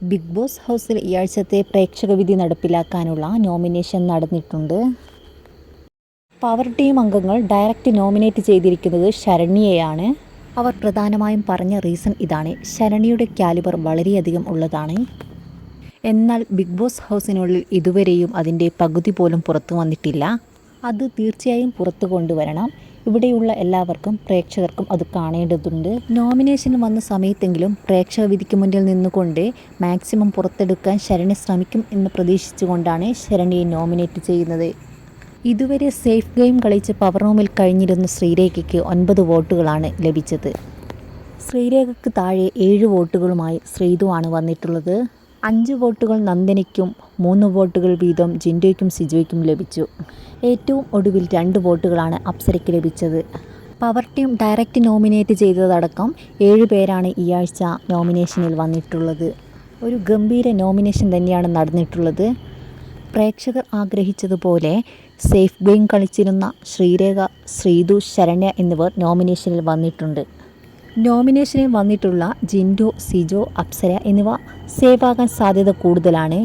Big boss ഹൗസിൽ ഈ ആഴ്ചത്തെ പ്രേക്ഷക വിധി നടപ്പിലാക്കാനുള്ള നോമിനേഷൻ നടന്നിട്ടുണ്ട്. പവർ ടീം അംഗങ്ങൾ ഡയറക്റ്റ് നോമിനേറ്റ് ചെയ്തിരിക്കുന്നത് ശരണ്യയാണ്. അവർ പ്രധാനമായും പറഞ്ഞ റീസൺ ഇതാണ്. ശരണിയുടെ കാലിബർ വളരെയധികം ഉള്ളതാണ്. എന്നാൽ ബിഗ് ബോസ് ഹൗസിനുള്ളിൽ ഇതുവരെയും അതിന്റെ പകുതി പോലും പുറത്തു വന്നിട്ടില്ല. അത് തീർച്ചയായും പുറത്തു കൊണ്ടുവരണം. ഇവിടെയുള്ള എല്ലാവർക്കും പ്രേക്ഷകർക്കും അത് കാണേണ്ടതുണ്ട്. നോമിനേഷൻ വന്ന സമയത്തെങ്കിലും പ്രേക്ഷക വിധിക്ക് മുന്നിൽ നിന്നുകൊണ്ട് മാക്സിമം പുറത്തെടുക്കാൻ ശരണ്യ ശ്രമിക്കും എന്ന് പ്രതീക്ഷിച്ചുകൊണ്ടാണ് ശരണിയെ നോമിനേറ്റ് ചെയ്യുന്നത്. ഇതുവരെ സേഫ് ഗെയിം കളിച്ച് പവർ റൂമിൽ കഴിഞ്ഞിരുന്ന ശ്രീരേഖയ്ക്ക് ഒൻപത് വോട്ടുകളാണ് ലഭിച്ചത്. ശ്രീരേഖയ്ക്ക് താഴെ ഏഴ് വോട്ടുകളുമായി ശ്രീതുവാണ് വന്നിട്ടുള്ളത്. അഞ്ച് വോട്ടുകൾ നന്ദനയ്ക്കും മൂന്ന് വോട്ടുകൾ വീതം ജിൻഡോയ്ക്കും സിജോയ്ക്കും ലഭിച്ചു. ഏറ്റവും ഒടുവിൽ രണ്ട് വോട്ടുകളാണ് അപ്സരയ്ക്ക് ലഭിച്ചത്. പവർ ടീം ഡയറക്റ്റ് നോമിനേറ്റ് ചെയ്തതടക്കം ഏഴ് പേരാണ് ഈ ആഴ്ച നോമിനേഷനിൽ വന്നിട്ടുള്ളത്. ഒരു ഗംഭീര നോമിനേഷൻ തന്നെയാണ് നടന്നിട്ടുള്ളത്. പ്രേക്ഷകർ ആഗ്രഹിച്ചതുപോലെ സേഫ് ഗെയിം കളിച്ചിരുന്ന ശ്രീരേഖ ശ്രീതു ശരണ്യ എന്നിവർ നോമിനേഷനിൽ വന്നിട്ടുണ്ട്. നോമിനേഷനിൽ വന്നിട്ടുള്ള ജിൻഡോ സിജോ അപ്സര എന്നിവ സേവ് സാധ്യത കൂടുതലാണ്.